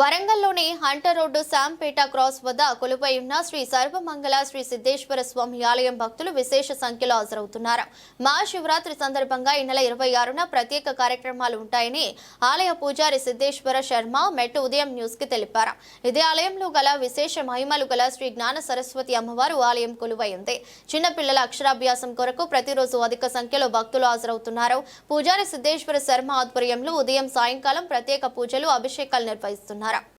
వరంగల్లోని Hunter road Shampet cross వద్ద కొలుపై ఉన్న శ్రీ సర్వమంగళ శ్రీ సిద్ధేశ్వర స్వామి ఆలయం భక్తులు విశేష సంఖ్యలో హాజరవుతున్నారు. మహాశివరాత్రి సందర్భంగా ఈ నెల ఇరవై ఆరున ప్రత్యేక కార్యక్రమాలు ఉంటాయని ఆలయ పూజారి సిద్ధేశ్వర శర్మ మెట్టు ఉదయం న్యూస్కి తెలిపారు. ఇదే ఆలయంలో గల విశేష మహిమలు గల శ్రీ జ్ఞాన సరస్వతి అమ్మవారు ఆలయం కొలువై ఉంది. చిన్నపిల్లల అక్షరాభ్యాసం కొరకు ప్రతిరోజు అధిక సంఖ్యలో భక్తులు హాజరవుతున్నారు. పూజారి సిద్ధేశ్వర శర్మ ఆధ్వర్యంలో ఉదయం సాయంకాలం ప్రత్యేక పూజలు అభిషేకాలు నిర్వహిస్తున్నారు. なら。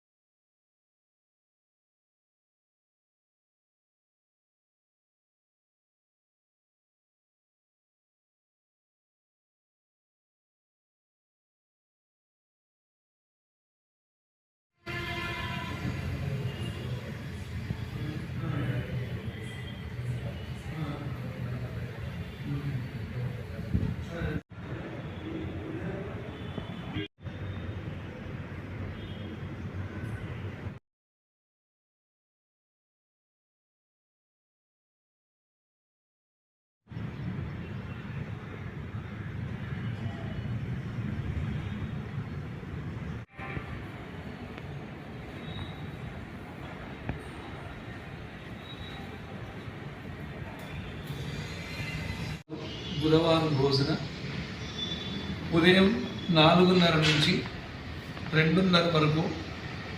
బుధవారం రోజున ఉదయం నాలుగున్నర నుంచి రెండున్నర వరకు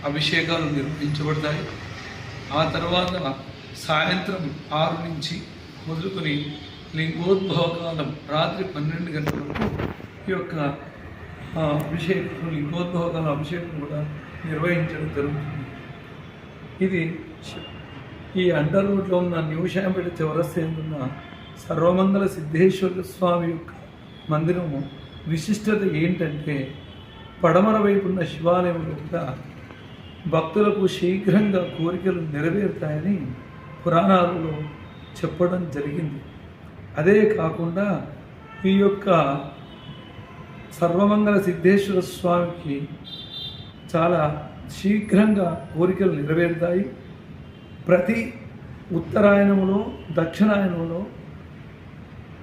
అభిషేకాలు నిర్వహించబడతాయి. ఆ తర్వాత సాయంత్రం ఆరు నుంచి మొదలుకొని లింగోద్భవ కాలం రాత్రి పన్నెండు గంటల వరకు ఈ యొక్క అభిషేకం లింగోద్భవ కాలం అభిషేకం కూడా నిర్వహించడం జరుగుతుంది. ఇది ఈ అండర్ రోడ్లో ఉన్న న్యూ శాంపేట చివరస్థ ఉన్న సర్వమంగళ సిద్ధేశ్వర స్వామి యొక్క మందిరము విశిష్టత ఏంటంటే పడమర వైపున్న శివాలయంలో కూడా భక్తులకు శీఘ్రంగా కోరికలు నెరవేరుతాయని పురాణాలలో చెప్పడం జరిగింది. అదే కాకుండా ఈ యొక్క సర్వమంగళ సిద్ధేశ్వర స్వామికి చాలా శీఘ్రంగా కోరికలు నెరవేరుతాయి. ప్రతి ఉత్తరాయణంలో దక్షిణాయనంలో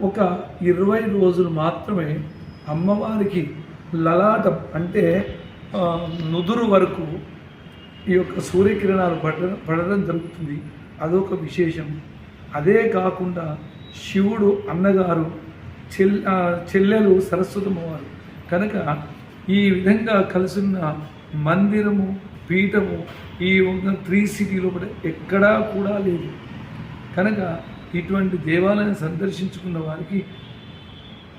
ఒక ఇరవై రోజులు మాత్రమే అమ్మవారికి లలాటం అంటే నుదురు వరకు ఈ యొక్క సూర్యకిరణాలు పడడం పడడం జరుగుతుంది. అదొక విశేషం. అదే కాకుండా శివుడు అన్నగారు చెల్ చెల్లెలు సరస్వతమ్మవారు కనుక ఈ విధంగా కలిసిన మందిరము పీఠము ఈ త్రీ సిటీలో కూడా ఎక్కడా కూడా లేదు. కనుక ఇటువంటి దేవాలయాన్ని సందర్శించుకున్న వారికి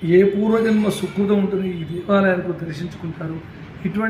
ఏ పూర్వజన్మ సుకృతం ఉంటుంది ఈ దేవాలయాలకు దర్శించుకుంటారు. ఇటువంటి